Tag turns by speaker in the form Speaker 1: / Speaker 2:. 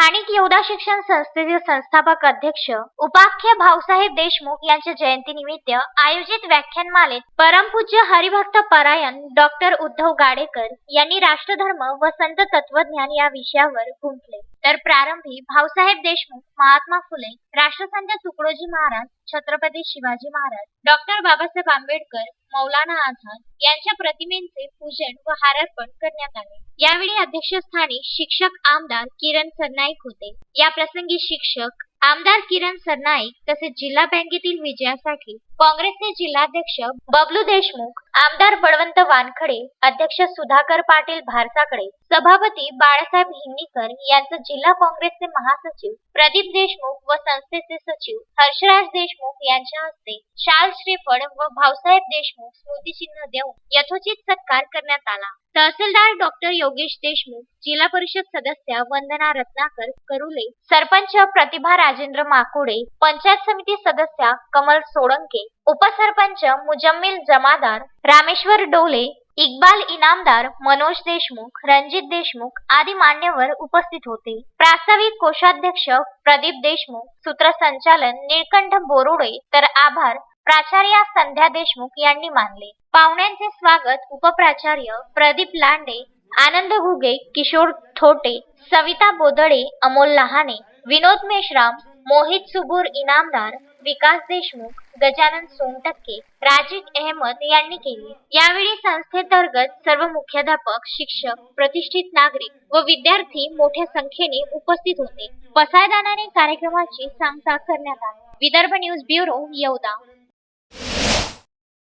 Speaker 1: स्थानिक योदा शिक्षण संस्थेचे संस्थापक अध्यक्ष उपाख्य भाऊसाहेब देशमुख यांच्या जयंतीनिमित्त आयोजित व्याख्यानमालेत परमपूज्य हरिभक्त परायण डॉक्टर उद्धव गाडेकर यांनी राष्ट्रधर्म व संत तत्वज्ञान या विषयावर गुंफले. तर प्रारंभी भाऊसाहेब देशमुख महात्मा फुले राष्ट्रसंत तुकडोजी महाराज छत्रपती शिवाजी महाराज डॉक्टर बाबासाहेब आंबेडकर मौलाना आझाद यांच्या प्रतिमेंचे पूजन व हारार्पण करण्यात आले. यावेळी अध्यक्षस्थानी शिक्षक आमदार किरण सरनाईक होते. या प्रसंगी शिक्षक आमदार किरण सरनाईक तसेच जिल्हा बँकेतील विजयासाठी काँग्रेसचे जिल्हाध्यक्ष बबलू देशमुख आमदार बळवंत वानखडे अध्यक्ष सुधाकर पाटील भारसाकडे सभापती बाळासाहेब हिंगणीकर यांचं जिल्हा काँग्रेसचे महासचिव प्रदीप देशमुख व संस्थेचे सचिव हर्षराज देशमुख यांच्या हस्ते शाल श्रीफळ व भाऊसाहेब देशमुख स्मृतिचिन्ह देऊन यथोचित सत्कार करण्यात आला. तहसीलदार डॉक्टर योगेश देशमुख जिल्हा परिषद सदस्या वंदना रत्नाकर करुले सरपंच प्रतिभा राजेंद्र माकुडे पंचायत समिती सदस्या कमल सोळंके उपसरपंच मुजम्मिल जमादार रामेश्वर डोले इक्बाल इनामदार मनोज देशमुख रणजित देशमुख आदी मान्यवर उपस्थित होते. प्रास्ताविक कोषाध्यक्ष प्रदीप देशमुख सूत्रसंचालन निळकंठ बोरुडे तर आभार. प्राचार्या संध्या देशमुख यांनी मानले. पाहुण्यांचे स्वागत उपप्राचार्य प्रदीप लांडे आनंद घुगे किशोर थोटे सविता बोदडे अमोल लहाने विनोद मेश्राम मोहित सुबूर इनामदार विकास देशमुख गजानन सोनटक्के राजिक अहमद यांनी केली. यावेळी संस्थेतर्गत सर्व मुख्याध्यापक शिक्षक प्रतिष्ठित नागरिक व विद्यार्थी मोठ्या संख्येने उपस्थित होते. पसायदानाने कार्यक्रमाची सांगता करण्यात आली. Vidarbha news bureau Yevda.